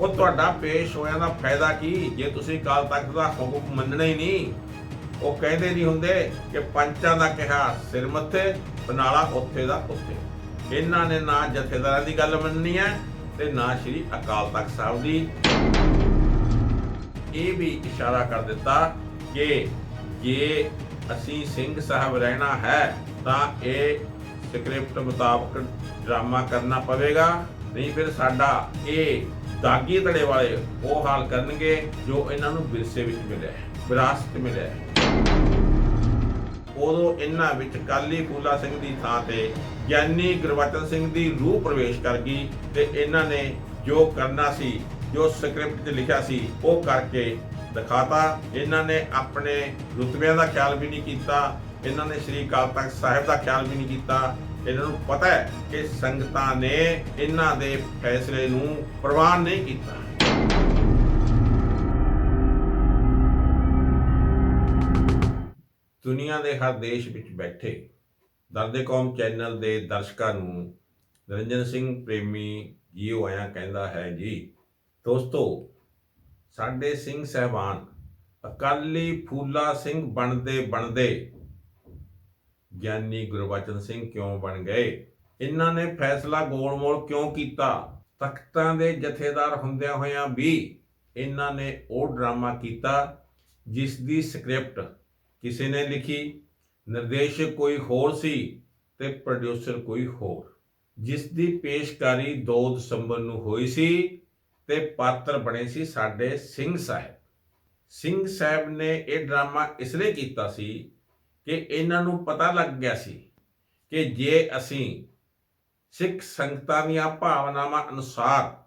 ਉਹ ਤੁਹਾਡਾ ਪੇਸ਼ ਹੋਇਆ ਦਾ ਫਾਇਦਾ ਕੀ? ਜੇ ਤੁਸੀਂ ਕਾਲ ਤਖਤ ਦਾ ਹੁਕਮ ਮੰਨਣਾ ਹੀ ਨਹੀਂ, ਉਹ ਕਹਿੰਦੇ ਨਹੀਂ ਹੁੰਦੇ ਕਿ ਪੰਚਾਂ ਦਾ ਕਿਹਾ, ਸਿਰ ਮੱਥੇ, ਬਨਾਲਾ ਉੱਥੇ ਦਾ ਉੱਥੇ। ਇਹਨਾਂ ਨੇ ਨਾ ਜਥੇਦਾਰਾਂ ਦੀ ਗੱਲ ਮੰਨਣੀ ਹੈ ਤੇ ਨਾ ਸ਼੍ਰੀ ਅਕਾਲ ਤਖਤ ਸਾਹਿਬ ਦੀ। ਇਹ ਵੀ ਇਸ਼ਾਰਾ ਕਰ ਦਿੱਤਾ ਕਿ ਜੇ ਅਸੀਂ ਸਿੰਘ ਸਾਹਿਬ ਰਹਿਣਾ ਹੈ, ਤਾਂ ਇਹ ਸਕ੍ਰਿਪਟ ਮੁਤਾਬਕ ਡਰਾਮਾ ਕਰਨਾ ਪਵੇਗਾ। ਨਹੀਂ ਫਿਰ ਸਾਡਾ ਇਹ ਦਾਗੀ ਧੜੇ ਵਾਲੇ ਉਹ ਹਾਲ ਕਰਨਗੇ ਜੋ ਇਹਨਾਂ ਨੂੰ ਵਿਰਸੇ ਵਿੱਚ ਮਿਲਿਆ ਹੈ, ਵਿਰਾਸਤ ਮਿਲਿਆ ਹੈ। ਉਦੋਂ ਇਹਨਾਂ ਵਿੱਚ ਕਾਲੀ ਫੂਲਾ ਸਿੰਘ ਦੀ ਥਾਂ ਤੇ ਗਿਆਨੀ ਗੁਰਬਚਨ ਸਿੰਘ ਦੀ ਰੂਹ ਪ੍ਰਵੇਸ਼ ਕਰ ਗਈ ਤੇ ਇਹਨਾਂ ਨੇ ਜੋ ਕਰਨਾ ਸੀ, ਜੋ ਸਕ੍ਰਿਪਟ 'ਚ ਲਿਖਿਆ ਸੀ, ਉਹ ਕਰਕੇ ਦਿਖਾਤਾ। ਇਹਨਾਂ ਨੇ ਆਪਣੇ ਰੁਤਬਿਆਂ ਦਾ ਖਿਆਲ ਵੀ ਨਹੀਂ ਕੀਤਾ, ਇਹਨਾਂ ਨੇ ਸ੍ਰੀ ਅਕਾਲ ਤਖਤ ਸਾਹਿਬ ਦਾ ਖਿਆਲ ਵੀ ਨਹੀਂ ਕੀਤਾ ਇਹਨਾਂ ਨੂੰ ਪਤਾ ਹੈ ਕਿ ਸੰਗਤਾਂ ਨੇ ਇਹਨਾਂ ਦੇ ਫੈਸਲੇ ਨੂੰ ਪ੍ਰਵਾਨ ਨਹੀਂ ਕੀਤਾ। ਦੁਨੀਆ ਦੇ ਹਰ ਦੇਸ਼ ਵਿੱਚ ਬੈਠੇ ਦਰਦੇ ਕੌਮ ਚੈਨਲ ਦੇ ਦਰਸ਼ਕਾਂ ਨੂੰ ਨਿਰੰਜਨ ਸਿੰਘ ਪ੍ਰੇਮੀ ਜੀਓ ਆਇਆ ਕਹਿੰਦਾ ਹੈ, ਜੀ, ਦੋਸਤੋ, ਸਾਡੇ ਸਿੰਘ ਸਹਿਬਾਨ, ਅਕਾਲੀ ਫੂਲਾ ਸਿੰਘ ਬਣਦੇ ਬਣਦੇ ਗਿਆਨੀ ਗੁਰਬਚਨ ਸਿੰਘ ਕਿਉਂ ਬਣ ਗਏ? ਇਹਨਾਂ ਨੇ ਫੈਸਲਾ ਗੋਲਮੋਲ ਕਿਉਂ ਕੀਤਾ? ਤਖਤਾਂ ਦੇ ਜਥੇਦਾਰ ਹੁੰਦਿਆਂ ਹੋਇਆਂ ਵੀ ਇਹਨਾਂ ਨੇ ਉਹ ਡਰਾਮਾ ਕੀਤਾ ਜਿਸ ਦੀ ਸਕ੍ਰਿਪਟ ਕਿਸੇ ਨੇ ਲਿਖੀ, ਨਿਰਦੇਸ਼ਕ ਕੋਈ ਹੋਰ ਸੀ ਤੇ ਪ੍ਰੋਡਿਊਸਰ ਕੋਈ ਹੋਰ। ਜਿਸ ਦੀ ਪੇਸ਼ਕਾਰੀ 2 ਦਸੰਬਰ ਨੂੰ ਹੋਈ ਸੀ ਤੇ ਪਾਤਰ ਬਣੇ ਸੀ ਸਾਡੇ ਸਿੰਘ ਸਾਹਿਬ। ਸਿੰਘ ਸਾਹਿਬ ਨੇ ਇਹ ਡਰਾਮਾ ਇਸ ਲਈ ਕੀਤਾ ਸੀ ਕਿ ਇਹਨਾਂ ਨੂੰ ਪਤਾ ਲੱਗ ਗਿਆ ਸੀ ਕਿ ਜੇ ਅਸੀਂ ਸਿੱਖ ਸੰਗਤਾਂ ਦੀਆਂ ਭਾਵਨਾਵਾਂ ਅਨੁਸਾਰ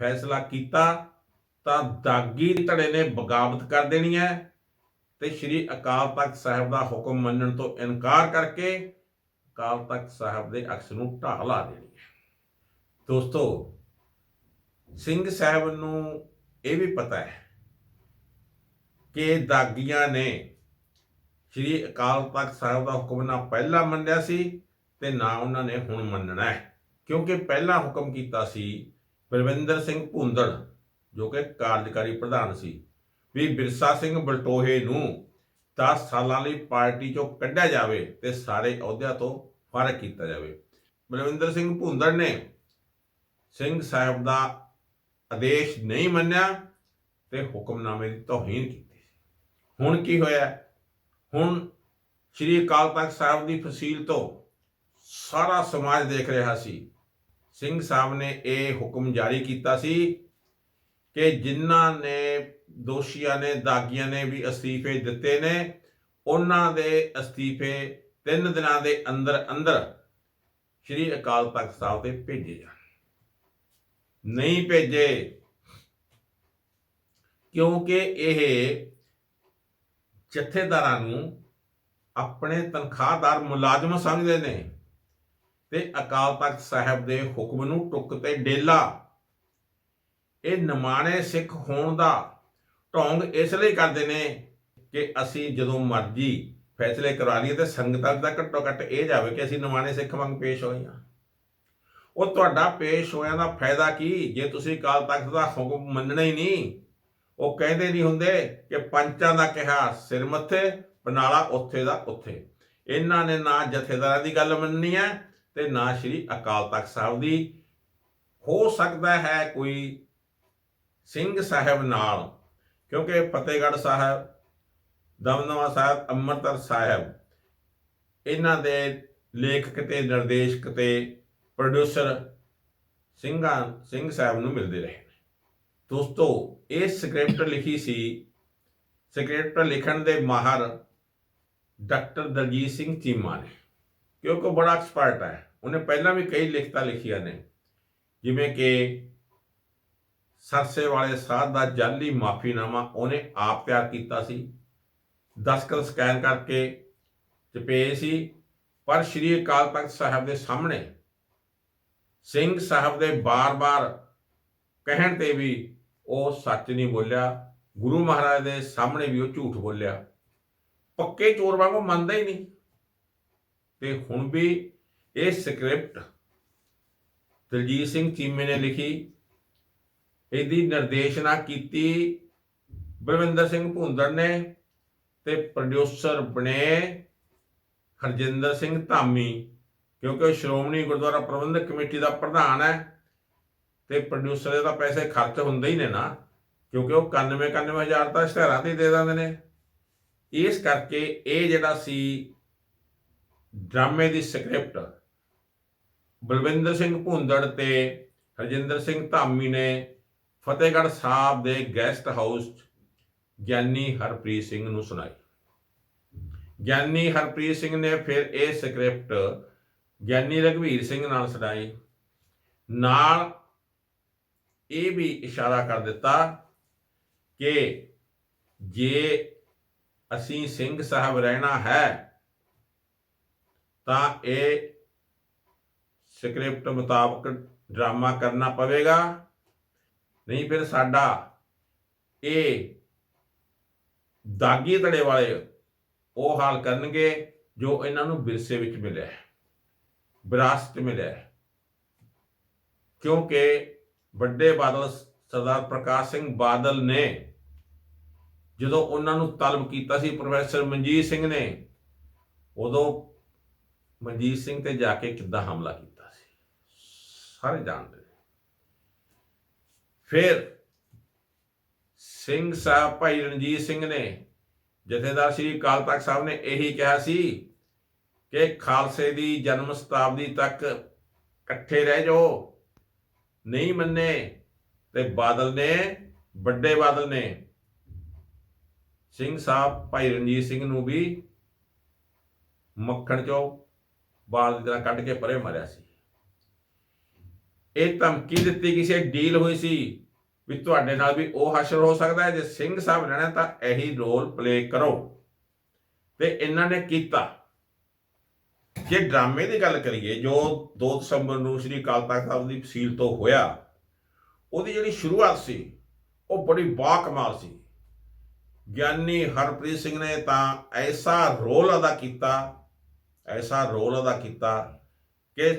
ਫੈਸਲਾ ਕੀਤਾ, ਤਾਂ ਦਾਗੀ ਧੜੇ ਨੇ ਬਗਾਵਤ ਕਰ ਦੇਣੀ ਹੈ ਤੇ ਸ੍ਰੀ ਅਕਾਲ ਤਖਤ ਸਾਹਿਬ ਦਾ ਹੁਕਮ ਮੰਨਣ ਤੋਂ ਇਨਕਾਰ ਕਰਕੇ ਅਕਾਲ ਤਖਤ ਸਾਹਿਬ ਦੇ ਅਕਸ ਨੂੰ ਢਾਹ ਲਾ ਦੇਣੀ ਹੈ। ਦੋਸਤੋ, ਸਿੰਘ ਸਾਹਿਬ ਨੂੰ ਇਹ ਵੀ ਪਤਾ ਹੈ ਕਿ ਦਾਗੀਆਂ ਨੇ ਸ੍ਰੀ ਅਕਾਲ ਤਖਤ ਸਾਹਿਬ ਦਾ ਹੁਕਮ ਨਾ ਪਹਿਲਾਂ ਮੰਨਿਆ ਸੀ ਤੇ ਨਾ ਉਹਨਾਂ ਨੇ ਹੁਣ ਮੰਨਣਾ ਹੈ। ਕਿਉਂਕਿ ਪਹਿਲਾ ਹੁਕਮ ਕੀਤਾ ਸੀ ਬਲਵਿੰਦਰ ਸਿੰਘ ਭੁੰਦੜ, ਜੋ ਕਿ ਕਾਰਜਕਾਰੀ ਪ੍ਰਧਾਨ ਸੀ, ਵੀ ਬਿਰਸਾ ਸਿੰਘ ਬਲਟੋਹੇ ਨੂੰ 10 ਸਾਲਾਂ ਲਈ ਪਾਰਟੀ ਚੋਂ ਕੱਢਿਆ ਜਾਵੇ ਤੇ ਸਾਰੇ ਅਹੁਦਿਆਂ ਤੋਂ ਫ਼ਰਕ ਕੀਤਾ ਜਾਵੇ। ਬਲਵਿੰਦਰ ਸਿੰਘ ਭੁੰਦੜ ਨੇ ਸਿੰਘ ਸਾਹਿਬ ਦਾ ਆਦੇਸ਼ ਨਹੀਂ ਮੰਨਿਆ ਤੇ ਹੁਕਮਨਾਮੇ ਦੀ ਤੋਹੀਨ ਕੀਤੀ ਹੁਣ ਕੀ ਹੋਇਆ? ਹੁਣ ਸ੍ਰੀ ਅਕਾਲ ਤਖਤ ਸਾਹਿਬ ਦੀ ਫਸੀਲ ਤੋਂ ਸਾਰਾ ਸਮਾਜ ਦੇਖ ਰਿਹਾ ਸੀ। ਸਿੰਘ ਸਾਹਿਬ ਨੇ ਇਹ ਹੁਕਮ ਜਾਰੀ ਕੀਤਾ ਸੀ ਕਿ ਜਿਨ੍ਹਾਂ ਨੇ ਦੋਸ਼ੀਆਂ ਨੇ, ਦਾਗੀਆਂ ਨੇ ਵੀ ਅਸਤੀਫੇ ਦਿੱਤੇ ਨੇ, ਉਹਨਾਂ ਦੇ ਅਸਤੀਫੇ 3 ਦਿਨਾਂ ਦੇ ਅੰਦਰ ਅੰਦਰ ਸ੍ਰੀ ਅਕਾਲ ਤਖਤ ਸਾਹਿਬ ਤੇ ਭੇਜੇ ਜਾਣ। ਨਹੀਂ ਭੇਜੇ ਕਿਉਂਕਿ ਇਹ ਜਥੇਦਾਰਾਂ ਨੂੰ ਆਪਣੇ ਤਨਖਾਹਦਾਰ ਮੁਲਾਜ਼ਮ ਸਮਝਦੇ ਨੇ ਤੇ ਅਕਾਲ ਤਖਤ ਸਾਹਿਬ ਦੇ ਹੁਕਮ ਨੂੰ ਟੁੱਕ ਤੇ ਡੇਲਾ। ਇਹ ਨਿਮਾਣੇ ਸਿੱਖ ਹੋਣ ਦਾ ਢੋਂਗ ਇਸ ਲਈ ਕਰਦੇ ਨੇ ਕਿ ਅਸੀਂ ਜਦੋਂ ਮਰਜ਼ੀ ਫੈਸਲੇ ਕਰਾ ਲਈਏ ਤੇ ਸੰਗਤਾਂ ਦਾ ਘੱਟੋ ਘੱਟ ਇਹ ਜਾਵੇ ਕਿ ਅਸੀਂ ਨਿਮਾਣੇ ਸਿੱਖ ਵਾਂਗ ਪੇਸ਼ ਹੋਏ ਹਾਂ। ਉਹ ਤੁਹਾਡਾ ਪੇਸ਼ ਹੋਇਆ ਦਾ ਫਾਇਦਾ ਕੀ? ਜੇ ਤੁਸੀਂ ਅਕਾਲ ਤਖਤ ਦਾ ਹੁਕਮ ਮੰਨਣਾ ਹੀ ਨਹੀਂ ਉਹ ਕਹਿੰਦੇ ਨਹੀਂ ਹੁੰਦੇ ਕਿ ਪੰਚਾਂ ਦਾ ਕਿਹਾ ਸਿਰ ਮੱਥੇ, ਬਨਾਲਾ ਉੱਥੇ ਦਾ ਉੱਥੇ। ਇਹਨਾਂ ਨੇ ਨਾ ਜਥੇਦਾਰਾਂ ਦੀ ਗੱਲ ਮੰਨਣੀ ਹੈ ਤੇ ਨਾ ਸ਼੍ਰੀ ਅਕਾਲ ਤਖਤ ਸਾਹਿਬ ਦੀ। ਹੋ ਸਕਦਾ ਹੈ ਕੋਈ ਸਿੰਘ ਸਾਹਿਬ ਨਾਲ, ਕਿਉਂਕਿ ਫਤਿਹਗੜ੍ਹ ਸਾਹਿਬ, ਦਮਦਮਾ ਸਾਹਿਬ, ਅੰਮ੍ਰਿਤਸਰ ਸਾਹਿਬ, ਇਹਨਾਂ ਦੇ ਲੇਖਕ ਤੇ ਨਿਰਦੇਸ਼ਕ ਤੇ ਪ੍ਰੋਡਿਊਸਰ ਸਿੰਘਾਂ, ਸਿੰਘ ਸਾਹਿਬ ਨੂੰ ਮਿਲਦੇ ਰਹੇ। ਦੋਸਤੋ, ਇਹ ਸਕ੍ਰਿਪਟ ਲਿਖੀ ਸੀ, ਸਕ੍ਰਿਪਟ ਲਿਖਣ ਦੇ ਮਾਹਰ ਡਾਕਟਰ ਦਲਜੀਤ ਸਿੰਘ ਚੀਮਾ ਨੇ, ਕਿਉਂਕਿ ਉਹ ਬੜਾ ਐਕਸਪਰਟ ਹੈ। ਉਹਨੇ ਪਹਿਲਾਂ ਵੀ ਕਈ ਲਿਖਤਾਂ ਲਿਖੀਆਂ ਨੇ, ਜਿਵੇਂ ਕਿ ਸਰਸੇ ਵਾਲੇ ਸਾਧ ਦਾ ਜਾਲੀ ਮਾਫੀਨਾਮਾ ਉਹਨੇ ਆਪ ਤਿਆਰ ਕੀਤਾ ਸੀ। ਦਸਕਲ ਸਕੈਨ ਕਰਕੇ ਚਪੇ ਸੀ, ਪਰ ਸ਼੍ਰੀ ਅਕਾਲ ਤਖਤ ਸਾਹਿਬ ਦੇ ਸਾਹਮਣੇ ਸਿੰਘ ਸਾਹਿਬ ਦੇ ਬਾਰ-ਬਾਰ ਕਹਿਣ ਤੇ ਵੀ ਉਹ ਸੱਚ ਨਹੀਂ ਬੋਲਿਆ, ਗੁਰੂ ਮਹਾਰਾਜ ਦੇ ਸਾਹਮਣੇ ਵੀ ਉਹ ਝੂਠ ਬੋਲਿਆ। ਪੱਕੇ ਚੋਰ ਵਾਂਗੂ ਮੰਨਦਾ ਹੀ ਨਹੀਂ। ਤੇ ਹੁਣ ਵੀ ਇਹ ਸਕ੍ਰਿਪਟ ਦਲਜੀਤ ਸਿੰਘ ਚੀਮੇ ਨੇ ਲਿਖੀ, ਇਹਦੀ ਨਿਰਦੇਸ਼ਨਾ ਕੀਤੀ ਬਲਵਿੰਦਰ ਸਿੰਘ ਭੁੰਦੜ ਨੇ ਤੇ ਪ੍ਰੋਡਿਊਸਰ ਬਣੇ ਹਰਜਿੰਦਰ ਸਿੰਘ ਧਾਮੀ, ਕਿਉਂਕਿ ਉਹ ਸ਼੍ਰੋਮਣੀ ਗੁਰਦੁਆਰਾ ਪ੍ਰਬੰਧਕ ਕਮੇਟੀ ਦਾ ਪ੍ਰਧਾਨ ਹੈ। ਤੇ ਪ੍ਰੋਡਿਊਸਰ ਦੇ ਤਾਂ ਪੈਸੇ ਖਰਚ ਹੁੰਦੇ ਹੀ ਨੇ ਨਾ, ਕਿਉਂਕਿ ਉਹ 91 91000 ਤਾਂ ਇਸ਼ਤਿਹਾਰਾਂ ਤੇ ਦੇ ਦਿੰਦੇ ਨੇ। ਇਸ ਕਰਕੇ ਇਹ ਜਿਹੜਾ ਸੀ ਡਰਾਮੇ ਦੀ ਸਕ੍ਰਿਪਟ, ਬਲਵਿੰਦਰ ਸਿੰਘ ਭੁੰਦੜ ਤੇ ਹਰਜਿੰਦਰ ਸਿੰਘ ਧਾਮੀ ਨੇ ਫਤਿਹਗੜ੍ਹ ਸਾਹਿਬ ਦੇ ਗੈਸਟ ਹਾਊਸ 'ਚ ਗਿਆਨੀ ਹਰਪ੍ਰੀਤ ਸਿੰਘ ਨੂੰ ਸੁਣਾਈ। ਗਿਆਨੀ ਹਰਪ੍ਰੀਤ ਸਿੰਘ ਨੇ ਫਿਰ ਇਹ ਸਕ੍ਰਿਪਟ ਗਿਆਨੀ ਰਘਵੀਰ ਸਿੰਘ ਨਾਲ ਸੁਣਾਈ। ਨਾਲ ਇਹ ਵੀ ਇਸ਼ਾਰਾ ਕਰ ਦਿੱਤਾ ਕਿ ਜੇ ਅਸੀਂ ਸਿੰਘ ਸਾਹਿਬ ਰਹਿਣਾ ਹੈ, ਤਾਂ ਇਹ ਸਕ੍ਰਿਪਟ ਮੁਤਾਬਕ ਡਰਾਮਾ ਕਰਨਾ ਪਵੇਗਾ। ਨਹੀਂ ਫਿਰ ਸਾਡਾ ਇਹ ਦਾਗੀ ਧੜੇ ਵਾਲੇ ਉਹ ਹਾਲ ਕਰਨਗੇ ਜੋ ਇਹਨਾਂ ਨੂੰ ਵਿਰਸੇ ਵਿੱਚ ਮਿਲਿਆ ਹੈ, ਵਿਰਾਸਤ ਮਿਲਿਆ ਹੈ। ਕਿਉਂਕਿ ਵੱਡੇ ਬਾਦਲ ਸਰਦਾਰ ਪ੍ਰਕਾਸ਼ ਸਿੰਘ ਬਾਦਲ ਨੇ ਜਦੋਂ ਉਹਨਾਂ ਨੂੰ ਤਲਬ ਕੀਤਾ ਸੀ ਪ੍ਰੋਫੈਸਰ ਮਨਜੀਤ ਸਿੰਘ ਨੇ, ਉਦੋਂ ਮਨਜੀਤ ਸਿੰਘ ਤੇ ਜਾ ਕੇ ਕਿੱਦਾਂ ਹਮਲਾ ਕੀਤਾ ਸੀ? ਸਾਰੇ ਜਾਣਦੇ ਨੇ। ਫਿਰ ਸਿੰਘ ਸਾਹਿਬ ਭਾਈ ਰਣਜੀਤ ਸਿੰਘ ਨੇ, ਜਥੇਦਾਰ ਸ੍ਰੀ ਅਕਾਲ ਤਖਤ ਸਾਹਿਬ ਨੇ ਇਹੀ ਕਿਹਾ ਸੀ ਕਿ ਖਾਲਸੇ ਦੀ ਜਨਮ ਸ਼ਤਾਬਦੀ ਤੱਕ ਇਕੱਠੇ ਰਹਿ ਜਾਓ। ਨਹੀਂ ਮੰਨੇ ਤੇ ਬਾਦਲ ਨੇ, ਵੱਡੇ ਬਾਦਲ ਨੇ। ਸਿੰਘ ਸਾਹਿਬ ਭਾਈ ਰਣਜੀਤ ਸਿੰਘ ਨੂੰ ਵੀ ਮੱਖਣ ਚੋਂ ਬਾਲ ਦੀ ਤਰ੍ਹਾਂ ਕੱਢ ਕੇ ਪਰੇ ਮਾਰਿਆ ਸੀ। ਇਹ ਧਮਕੀ ਦਿੱਤੀ ਕਿਸੇ ਡੀਲ ਹੋਈ ਸੀ ਵੀ ਤੁਹਾਡੇ ਨਾਲ ਵੀ ਉਹ ਹਾਸ਼ਰ ਹੋ ਸਕਦਾ ਹੈ। ਜੇ ਸਿੰਘ ਸਾਹਿਬ ਰਹਿਣਾ ਤਾਂ ਇਹੀ ਰੋਲ ਪਲੇ ਕਰੋ। ਤੇ ਇਹਨਾਂ ਨੇ ਕੀਤਾ। ਜੇ ਡਰਾਮੇ ਦੀ ਗੱਲ ਕਰੀਏ, ਜੋ 2 ਦਸੰਬਰ ਨੂੰ ਸ੍ਰੀ ਅਕਾਲ ਤਖਤ ਸਾਹਿਬ ਦੀ ਫਸੀਲ ਤੋਂ ਹੋਇਆ, ਉਹਦੀ ਜਿਹੜੀ ਸ਼ੁਰੂਆਤ ਸੀ, ਉਹ ਬੜੀ ਬਾਕਮਾਲ ਸੀ। ਗਿਆਨੀ ਹਰਪ੍ਰੀਤ ਸਿੰਘ ਨੇ ਤਾਂ ਐਸਾ ਰੋਲ ਅਦਾ ਕੀਤਾ, ਐਸਾ ਰੋਲ ਅਦਾ ਕੀਤਾ ਕਿ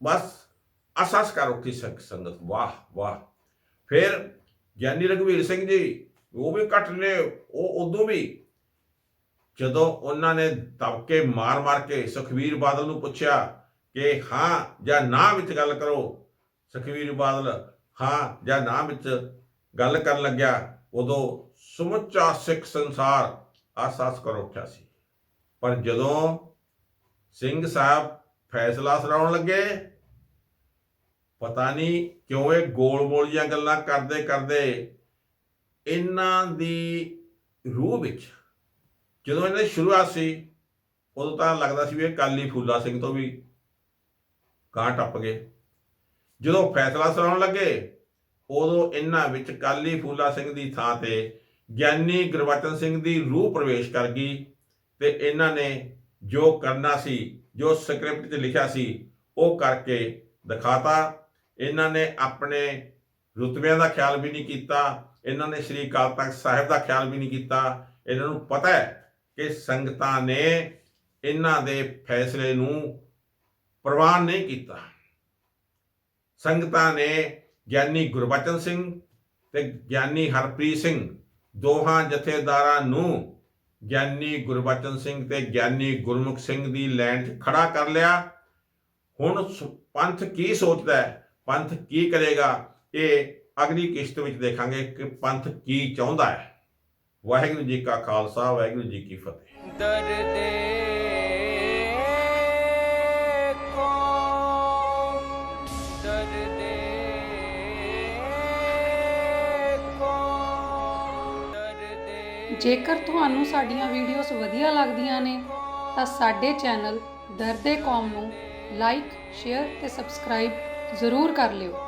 ਬਸ ਅਸਸ ਕਰ ਉੱਠੀ ਸੰਗਤ, ਵਾਹ ਵਾਹ। ਫਿਰ ਗਿਆਨੀ ਰਘਵੀਰ ਸਿੰਘ ਜੀ, ਉਹ ਵੀ ਕੱਟ ਨੇ, ਉਹ ਉਦੋਂ ਵੀ ਜਦੋਂ ਉਹਨਾਂ ਨੇ ਦਬਕੇ ਮਾਰ-ਮਾਰ ਕੇ ਸੁਖਵੀਰ ਬਾਦਲ ਨੂੰ ਪੁੱਛਿਆ ਕਿ ਹਾਂ ਜਾਂ ਨਾ ਵਿੱਚ ਗੱਲ ਕਰੋ ਸੁਖਵੀਰ ਬਾਦਲ ਹਾਂ ਜਾਂ ਨਾ ਵਿੱਚ ਗੱਲ ਕਰਨ ਲੱਗਿਆ, ਉਦੋਂ ਸਮੁੱਚਾ ਸਿੱਖ ਸੰਸਾਰ ਆਸਾਸ ਕਰ ਉੱਠਿਆ ਸੀ। ਪਰ ਜਦੋਂ ਸਿੰਘ ਸਾਹਿਬ ਫੈਸਲਾ ਸੁਣਾਉਣ ਲੱਗੇ, ਪਤਾ ਨਹੀਂ ਕਿਉਂ ਇਹ ਗੋਲ-ਮੋਲ ਜਿਹੀਆਂ ਗੱਲਾਂ ਕਰਦੇ ਕਰਦੇ ਇਹਨਾਂ ਦੀ ਰੂਹ ਵਿੱਚ ਜਦੋਂ ਇਹਨਾਂ ਦੀ ਸ਼ੁਰੂਆਤ ਸੀ, ਉਦੋਂ ਤਾਂ ਲੱਗਦਾ ਸੀ ਵੀ ਇਹ ਕਾਲੀ ਫੂਲਾ ਸਿੰਘ ਤੋਂ ਵੀ ਕਾਂ ਟੱਪ ਗਏ। ਜਦੋਂ ਫੈਸਲਾ ਸੁਣਾਉਣ ਲੱਗੇ, ਉਦੋਂ ਇਹਨਾਂ ਵਿੱਚ ਕਾਲੀ ਫੂਲਾ ਸਿੰਘ ਦੀ ਥਾਂ ਤੇ ਗਿਆਨੀ ਗੁਰਬਚਨ ਸਿੰਘ ਦੀ ਰੂਹ ਪ੍ਰਵੇਸ਼ ਕਰ ਗਈ ਤੇ ਇਹਨਾਂ ਨੇ ਜੋ ਕਰਨਾ ਸੀ, ਜੋ ਸਕ੍ਰਿਪਟ 'ਚ ਲਿਖਿਆ ਸੀ, ਉਹ ਕਰਕੇ ਦਿਖਾਤਾ। ਇਹਨਾਂ ਨੇ ਆਪਣੇ ਰੁਤਬਿਆਂ ਦਾ ਖਿਆਲ ਵੀ ਨਹੀਂ ਕੀਤਾ, ਇਹਨਾਂ ਨੇ ਸ੍ਰੀ ਅਕਾਲ ਤਖਤ ਸਾਹਿਬ ਦਾ ਖਿਆਲ ਵੀ ਨਹੀਂ ਕੀਤਾ। ਇਹਨਾਂ ਨੂੰ ਪਤਾ ਹੈ ਕਿ ਸੰਗਤਾਂ ਨੇ ਇਹਨਾਂ ਦੇ ਫੈਸਲੇ ਨੂੰ ਪ੍ਰਵਾਨ ਨਹੀਂ ਕੀਤਾ। ਸੰਗਤਾਂ ਨੇ ਗਿਆਨੀ ਗੁਰਬਚਨ ਸਿੰਘ ਤੇ ਗਿਆਨੀ ਹਰਪ੍ਰੀਤ ਸਿੰਘ ਦੋਹਾਂ ਜਥੇਦਾਰਾਂ ਨੂੰ ਗਿਆਨੀ ਗੁਰਬਚਨ ਸਿੰਘ ਤੇ ਗਿਆਨੀ ਗੁਰਮੁਖ ਸਿੰਘ ਦੀ ਲਾਈਨ 'ਚ ਖੜਾ ਕਰ ਲਿਆ। ਹੁਣ ਸ- ਪੰਥ ਕੀ ਸੋਚਦਾ ਹੈ? ਪੰਥ ਕੀ ਕਰੇਗਾ? ਇਹ ਅਗਲੀ ਕਿਸ਼ਤ ਵਿੱਚ ਦੇਖਾਂਗੇ ਕਿ ਪੰਥ ਕੀ ਚਾਹੁੰਦਾ ਹੈ। ਵਾਹਿਗੁਰੂ ਜੀ ਕਾ ਖਾਲਸਾ ਵਾਹਿਗੁਰੂ ਜੀ ਕੀ ਫਤਿਹ। ਦਰਦੇ ਕੋ ਦਰਦੇ ਕੋ ਦਰਦੇ ਜੇਕਰ ਤੁਹਾਨੂੰ ਸਾਡੀਆਂ ਵੀਡੀਓਜ਼ ਵਧੀਆ ਲੱਗਦੀਆਂ ਨੇ ਤਾਂ ਸਾਡੇ ਚੈਨਲ ਦਰਦੇ ਕੌਮ ਨੂੰ ਲਾਈਕ ਸ਼ੇਅਰ ਤੇ ਸਬਸਕ੍ਰਾਈਬ ਜ਼ਰੂਰ ਕਰ ਲਿਓ।